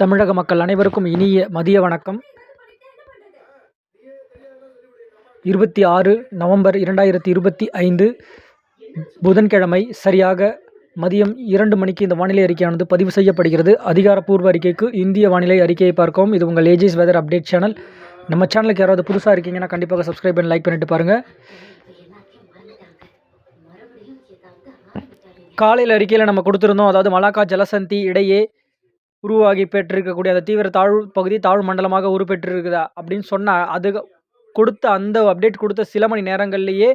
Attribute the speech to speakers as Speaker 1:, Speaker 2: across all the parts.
Speaker 1: தமிழக மக்கள் அனைவருக்கும் இனிய மதிய வணக்கம். இருபத்தி ஆறு நவம்பர் இரண்டாயிரத்தி இருபத்தி ஐந்து புதன்கிழமை சரியாக மதியம் இரண்டு மணிக்கு இந்த வானிலை அறிக்கையானது பதிவு செய்யப்படுகிறது. அதிகாரப்பூர்வ அறிக்கைக்கு இந்திய வானிலை அறிக்கையை பார்க்கவும். இது உங்கள் ஏஜிஸ் வெதர் அப்டேட் சேனல் நம்ம சேனலுக்கு யாராவது புதுசாக இருக்கீங்கன்னா கண்டிப்பாக சப்ஸ்கிரைப் பண்ணி லைக் பண்ணிட்டு பாருங்கள் காலையில் அறிக்கையில் நம்ம கொடுத்துருந்தோம். அதாவது மலாக்கா ஜலசந்தி இடையே உருவாகி பெற்றிருக்கக்கூடிய அந்த தீவிர தாழ்வு பகுதி தாழ்வு மண்டலமாக உருப்பெற்றிருக்குதா? அப்படின்னு சொன்னால் அது கொடுத்த அந்த அப்டேட் கொடுத்த சில மணி நேரங்கள்லேயே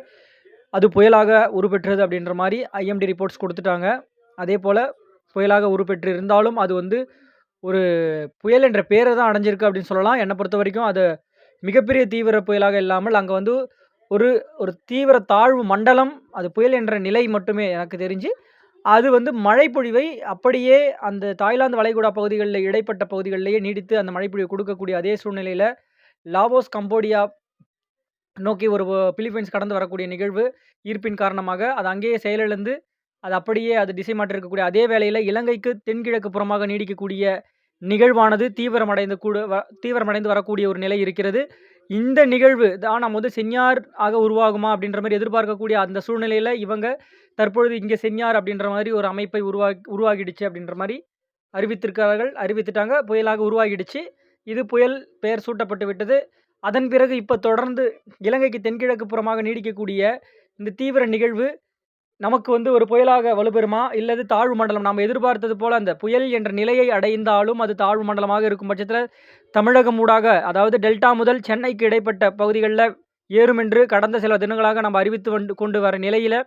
Speaker 1: அது புயலாக உருப்பெற்றது அப்படின்ற மாதிரி ஐஎம்டி ரிப்போர்ட்ஸ் கொடுத்துட்டாங்க. அதே போல் புயலாக உருப்பெற்று இருந்தாலும் அது வந்து ஒரு புயல் என்ற பேரை தான் அடைஞ்சிருக்கு அப்படின்னு சொல்லலாம். என்னை பொறுத்த வரைக்கும் அது மிகப்பெரிய தீவிர புயலாக இல்லாமல் அங்கே வந்து ஒரு ஒரு தீவிர தாழ்வு மண்டலம் அது புயல் என்ற நிலை மட்டுமே எனக்கு தெரிஞ்சு அது வந்து மழைப்பொழிவை அப்படியே அந்த தாய்லாந்து வளைகுடா பகுதிகளில் இடைப்பட்ட பகுதிகளிலேயே நீடித்து அந்த மழைப்பொழிவு கொடுக்கக்கூடிய அதே சூழ்நிலையில் லாவோஸ் கம்போடியா நோக்கி ஒரு பிலிப்பைன்ஸ் கடந்து வரக்கூடிய நிகழ்வு ஈர்ப்பின் காரணமாக அது அங்கேயே செயலிழந்து அது அப்படியே அது திசை மாற்றி இருக்கக்கூடிய அதே வேளையில் இலங்கைக்கு தென்கிழக்கு புறமாக நீடிக்கக்கூடிய நிகழ்வானது தீவிரமடைந்து கூட வ தீவிரமடைந்து வரக்கூடிய ஒரு நிலை இருக்கிறது. இந்த நிகழ்வு தான் நம்ம வந்து செஞ்சார் ஆக உருவாகுமா அப்படின்ற மாதிரி எதிர்பார்க்கக்கூடிய அந்த சூழ்நிலையில் இவங்க தற்பொழுது இங்கே செஞ்ஞார் அப்படின்ற மாதிரி ஒரு அமைப்பை உருவாக்கி உருவாகிடுச்சு அப்படின்ற மாதிரி அறிவித்திருக்கிறார்கள். அறிவித்துட்டாங்க. புயலாக உருவாகிடுச்சு. இது புயல் பெயர் சூட்டப்பட்டு விட்டது. அதன் பிறகு இப்போ தொடர்ந்து இலங்கைக்கு தென்கிழக்கு புறமாக நீடிக்கக்கூடிய இந்த தீவிர நிகழ்வு நமக்கு வந்து ஒரு புயலாக வலுப்பெறுமா? இல்லது தாழ்வு மண்டலம்? நாம் எதிர்பார்த்தது போல் அந்த புயல் என்ற நிலையை அடைந்தாலும் அது தாழ்வு மண்டலமாக இருக்கும் பட்சத்தில் தமிழகம் ஊடாக அதாவது டெல்டா முதல் சென்னைக்கு இடைப்பட்ட பகுதிகளில் ஏறும் என்று கடந்த சில தினங்களாக நம்ம அறிவித்து கொண்டு வர நிலையில்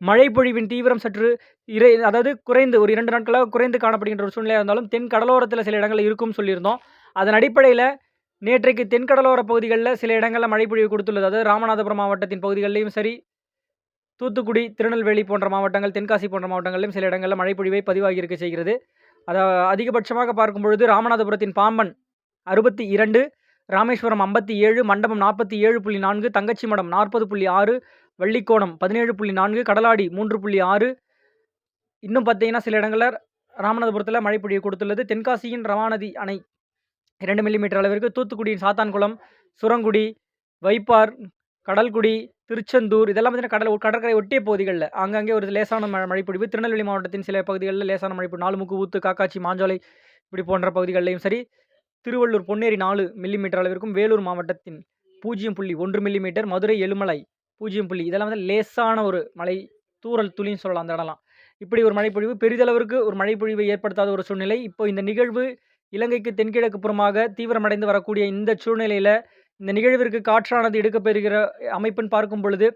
Speaker 1: மழைப்பொழிவின் தீவிரம் சற்று இறை அதாவது குறைந்து ஒரு இரண்டு நாட்களாக குறைந்து காணப்படுகின்ற ஒரு சூழ்நிலையாக இருந்தாலும் தென் கடலோரத்தில் சில இடங்கள் இருக்கும்னு சொல்லியிருந்தோம். அதன் அடிப்படையில் நேற்றைக்கு தென்கடலோர பகுதிகளில் சில இடங்களில் மழைப்பொழிவு கொடுத்துள்ளது. அதாவது ராமநாதபுரம் மாவட்டத்தின் பகுதிகளிலையும் சரி தூத்துக்குடி திருநெல்வேலி போன்ற மாவட்டங்கள் தென்காசி போன்ற மாவட்டங்களிலும் சில இடங்களில் மழைப்பொழிவை பதிவாகி இருக்க செய்கிறது. அதை அதிகபட்சமாக பார்க்கும் பொழுது ராமநாதபுரத்தின் பாம்பன் அறுபத்தி இரண்டு ராமேஸ்வரம் ஐம்பத்தி ஏழு மண்டபம் நாற்பத்தி ஏழு புள்ளி நான்கு தங்கச்சி மடம் நாற்பது புள்ளி ஆறு வள்ளிக்கோணம் பதினேழு புள்ளி நான்கு கடலாடி மூன்று புள்ளி ஆறு. இன்னும் பார்த்தீங்கன்னா சில இடங்களில் ராமநாதபுரத்தில் மழைப்பொழிவு கொடுத்துள்ளது. தென்காசியின் ரவாநதி அணை இரண்டு மில்லிமீட்டர் அளவிற்கு தூத்துக்குடியின் சாத்தான்குளம் சுரங்குடி வைப்பார் கடல்குடி திருச்செந்தூர் இதெல்லாம் பார்த்தீங்கன்னா கடல் கடற்கரை ஒட்டிய பகுதிகளில். அங்கங்கே ஒரு லேசான மழை மழைப்பொழிவு திருநெல்வேலி மாவட்டத்தின் சில பகுதிகளில் லேசான மழைப்பு நாலுமுக்கு ஊத்து காக்காச்சி மாஞ்சோலை இப்படி போன்ற பகுதிகளிலையும் சரி. திருவள்ளூர் பொன்னேரி நாலு மில்லிமீட்டர் அளவிற்கும் வேலூர் மாவட்டத்தின் பூஜ்ஜியம் புள்ளி ஒன்று மில்லிமீட்டர் மதுரை எழுமலை பூஜ்ஜியம் புள்ளி. இதெல்லாம் வந்து லேசான ஒரு மழை தூரல் துளின்னு சொல்லலாம் அந்த இடம்லாம். இப்படி ஒரு மழைப்பொழிவு பெரிதளவிற்கு ஒரு மழைப்பொழிவை ஏற்படுத்தாத ஒரு சூழ்நிலை. இப்போ இந்த நிகழ்வு இலங்கைக்கு தென்கிழக்கு புறமாக தீவிரமடைந்து வரக்கூடிய இந்த சூழ்நிலையில் இந்த நிகழ்விற்கு காற்றானது எடுக்கப்பெறுகிற அமைப்புன்னு பார்க்கும் பொழுது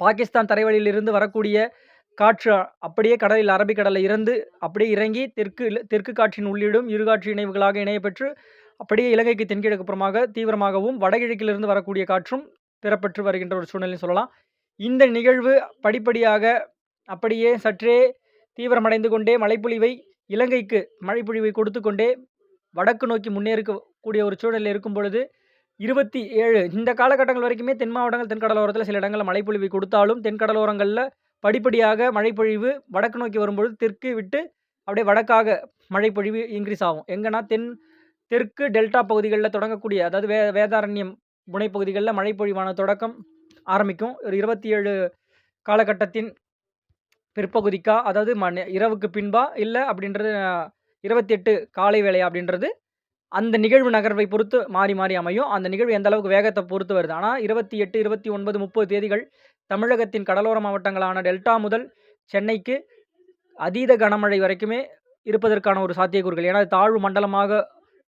Speaker 1: பாகிஸ்தான் தரைவழியிலிருந்து வரக்கூடிய காற்று அப்படியே கடலில் அரபிக்கடலில் இருந்து அப்படியே இறங்கி தெற்கு தெற்கு காற்றின் உள்ளிடும் இரு காற்று இணைவுகளாக இணையப்பெற்று அப்படியே இலங்கைக்கு தென்கிழக்கு புறமாக தீவிரமாகவும் வடகிழக்கிலிருந்து வரக்கூடிய காற்றும் பெறப்பட்டு வருகின்ற ஒரு சூழ்நிலை சொல்லலாம். இந்த நிகழ்வு படிப்படியாக அப்படியே சற்றே தீவிரமடைந்து கொண்டே மழைப்பொழிவை இலங்கைக்கு மழைப்பொழிவை கொடுத்து கொண்டே வடக்கு நோக்கி முன்னேறக்கூடிய ஒரு சூழலில் இருக்கும் பொழுது இருபத்தி ஏழு இந்த காலகட்டங்கள் வரைக்குமே தென் மாவட்டங்கள் தென்கடலோரத்தில் சில இடங்களில் மழைப்பொழிவை கொடுத்தாலும் தென்கடலோரங்களில் படிப்படியாக மழைப்பொழிவு வடக்கு நோக்கி வரும்பொழுது தெற்கு விட்டு அப்படியே வடக்காக மழைப்பொழிவு இன்க்ரீஸ் ஆகும். எங்கன்னா தென் தெற்கு டெல்டா பகுதிகளில் தொடங்கக்கூடிய அதாவது வே வேதாரண்யம் முனைப்பகுதிகளில் மழைப்பொழிவான தொடக்கம் ஆரம்பிக்கும். ஒரு இருபத்தி ஏழு காலகட்டத்தின் பிற்பகுதிக்கா அதாவது மண் இரவுக்கு பின்பா இல்லை அப்படின்றது இருபத்தி எட்டு காலை வேலையா அப்படின்றது அந்த நிகழ்வு நகர்வை பொறுத்து மாறி மாறி அமையும். அந்த நிகழ்வு எந்த அளவுக்கு வேகத்தை பொறுத்து வருது? ஆனால் இருபத்தி எட்டு இருபத்தி ஒன்பது முப்பது தேதிகள் தமிழகத்தின் கடலோர மாவட்டங்களான டெல்டா முதல் சென்னைக்கு அதீத கனமழை வரைக்குமே இருப்பதற்கான ஒரு சாத்தியக்கூறுகள். ஏன்னா தாழ்வு மண்டலமாக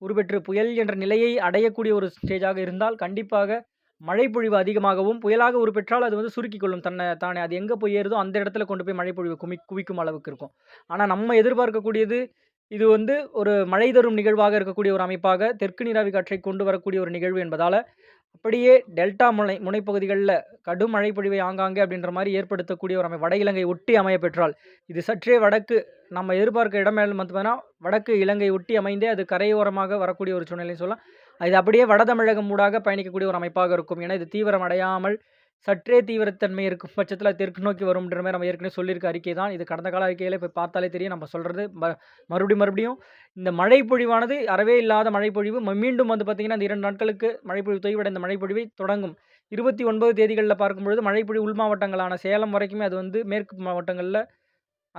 Speaker 1: உருபெற்று புயல் என்ற நிலையை அடையக்கூடிய ஒரு ஸ்டேஜாக இருந்தால் கண்டிப்பாக மழைப்பொழிவு அதிகமாகவும் புயலாக உருப்பெற்றால் அது வந்து சுருக்கி கொள்ளும் தன்னை தானே. அது எங்கே போய் ஏறுதோ அந்த இடத்துல கொண்டு போய் மழைப்பொழிவு குமி குவிக்கும் அளவுக்கு இருக்கும். ஆனால் நம்ம எதிர்பார்க்கக்கூடியது இது வந்து ஒரு மழை தரும் நிகழ்வாக இருக்கக்கூடிய ஒரு அமைப்பாக தெற்கு நீராவி காற்றை கொண்டு வரக்கூடிய ஒரு நிகழ்வு என்பதால் அப்படியே டெல்டா முனை முனைப்பகுதிகளில் கடும் மழைப்பொழிவை ஆங்காங்கே அப்படின்ற மாதிரி ஏற்படுத்தக்கூடிய ஒரு அமை வட இலங்கை ஒட்டி அமைய பெற்றால் இது சற்றே வடக்கு நம்ம எதிர்பார்க்க இடம் மேலும் பார்த்தோம்னா வடக்கு இலங்கை ஒட்டி அமைந்தே அது கரையோரமாக வரக்கூடிய ஒரு சூழ்நிலைன்னு சொல்லலாம். இது அப்படியே வட தமிழகம் ஊடாக பயணிக்கக்கூடிய ஒரு அமைப்பாக இருக்கும். ஏன்னா இது தீவிரம் அடையாமல் சற்றே தீவிரத்தன்மை இருக்கும் பட்சத்தில் தெற்கு நோக்கி வரும்ன்ற மாதிரி நம்ம ஏற்கனவே சொல்லியிருக்க அறிக்கை தான். இது கடந்த கால அறிக்கையில் இப்போ பார்த்தாலே தெரியும். நம்ம சொல்கிறது ம மறுபடியும் மறுபடியும் இந்த மழை பொழிவானது அறவே இல்லாத மழைப்பொழிவு மீண்டும் வந்து பார்த்திங்கன்னா இந்த இரண்டு நாட்களுக்கு மழைப்பொழிவு தொய்வடைந்த மழைப்பொழிவை தொடங்கும். இருபத்தி ஒன்பது தேதிகளில் பார்க்கும்பொழுது மழைப்பொழிவு உள் மாவட்டங்களான சேலம் வரைக்குமே அது வந்து மேற்கு மாவட்டங்களில்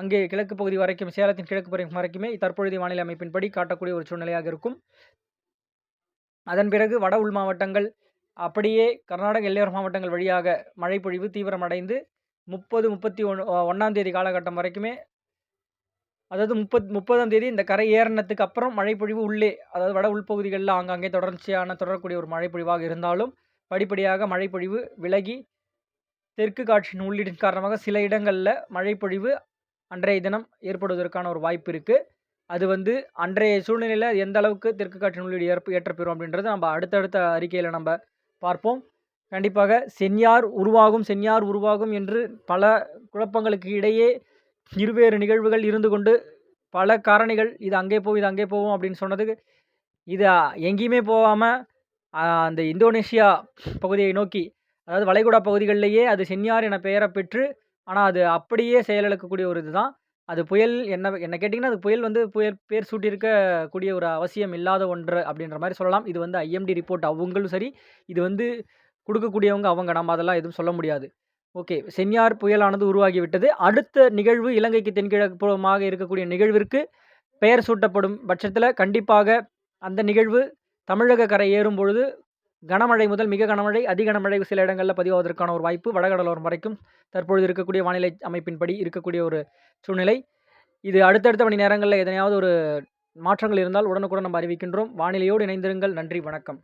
Speaker 1: அங்கே கிழக்கு பகுதி வரைக்கும் சேலத்தின் கிழக்கு பகுதி வரைக்குமே தற்பொழுதைய வானிலை அமைப்பின்படி காட்டக்கூடிய ஒரு சூழ்நிலையாக இருக்கும். அதன் பிறகு வட உள் மாவட்டங்கள், அப்படியே கர்நாடக எல்லையோர மாவட்டங்கள் வழியாக மழைப்பொழிவு தீவிரமடைந்து முப்பது முப்பத்தி ஒன் ஒன்றாம் தேதி காலகட்டம் வரைக்குமே அதாவது முப்பத் 30ஆம் தேதி இந்த கரை ஏறினத்துக்கு அப்புறம் மழைப்பொழிவு உள்ளே, அதாவது வட உள்பகுதிகளில் ஆங்காங்கே தொடர்ச்சியான தொடரக்கூடிய ஒரு மழைப்பொழிவாக இருந்தாலும், படிப்படியாக மழைப்பொழிவு விலகி, தெற்கு காற்றின் உள்ளீடின் காரணமாக சில இடங்களில் மழைப்பொழிவு அன்றைய தினம் ஏற்படுவதற்கான ஒரு வாய்ப்பு இருக்குது அது வந்து அன்றைய சூழ்நிலையில் எந்த அளவுக்கு தெற்கு காற்றின் உள்ளீடு ஏற்ப ஏற்றப்பெறும் அப்படின்றது நம்ம அடுத்தடுத்த அறிக்கையில் நம்ம பார்ப்போம். கண்டிப்பாக சென்யார் உருவாகும் சென்யார் உருவாகும் என்று பல குழப்பங்களுக்கு இடையே இருவேறு நிகழ்வுகள் இருந்து கொண்டு, பல காரணிகள் இது அங்கே போகும், இது அங்கே போகும் அப்படின்னு சொன்னதுக்கு, இது எங்கேயுமே போகாமல் அந்த இந்தோனேஷியா பகுதியை நோக்கி, அதாவது வளைகுடா பகுதிகளிலேயே அது சென்யார் என பெயரை பெற்று, ஆனால் அது அப்படியே செயலிழக்கக்கூடிய ஒரு இதுதான். அது புயல் என்ன என்ன கேட்டிங்கன்னா, அது புயல் வந்து புயல் பேர் சூட்டியிருக்க கூடிய ஒரு அவசியம் இல்லாத ஒன்று அப்படின்ற மாரி சொல்லலாம். இது வந்து ஐஎம்டி ரிப்போர்ட் அவங்களும் சரி, இது வந்து குடுக்கக்கூடியவங்க அவங்க. நம்ம அதெல்லாம் எதுவும் சொல்ல முடியாது. ஓகே. சென்யார் புயலானது உருவாகிவிட்டது. அடுத்த நிகழ்வு இலங்கைக்கு தென்கிழக்கு புறமாக இருக்கக்கூடிய நிகழ்விற்கு பெயர் சூட்டப்படும் பட்சத்தில கண்டிப்பாக அந்த நிகழ்வு தமிழக கரை ஏறும்பொழுது கனமழை முதல் மிக கனமழை, அதிக கனமழை சில இடங்களில் பதிவாவதற்கான ஒரு வாய்ப்பு வடகடலோரம் வரைக்கும் தற்பொழுது இருக்கக்கூடிய வானிலை அமைப்பின்படி இருக்கக்கூடிய ஒரு சூழ்நிலை. இது அடுத்தடுத்த மணி நேரங்களில் எதனையாவது ஒரு மாற்றங்கள் இருந்தால் உடனுக்குடன் நம்ம அறிவிக்கின்றோம். வானிலையோடு இணைந்திருங்கள். நன்றி, வணக்கம்.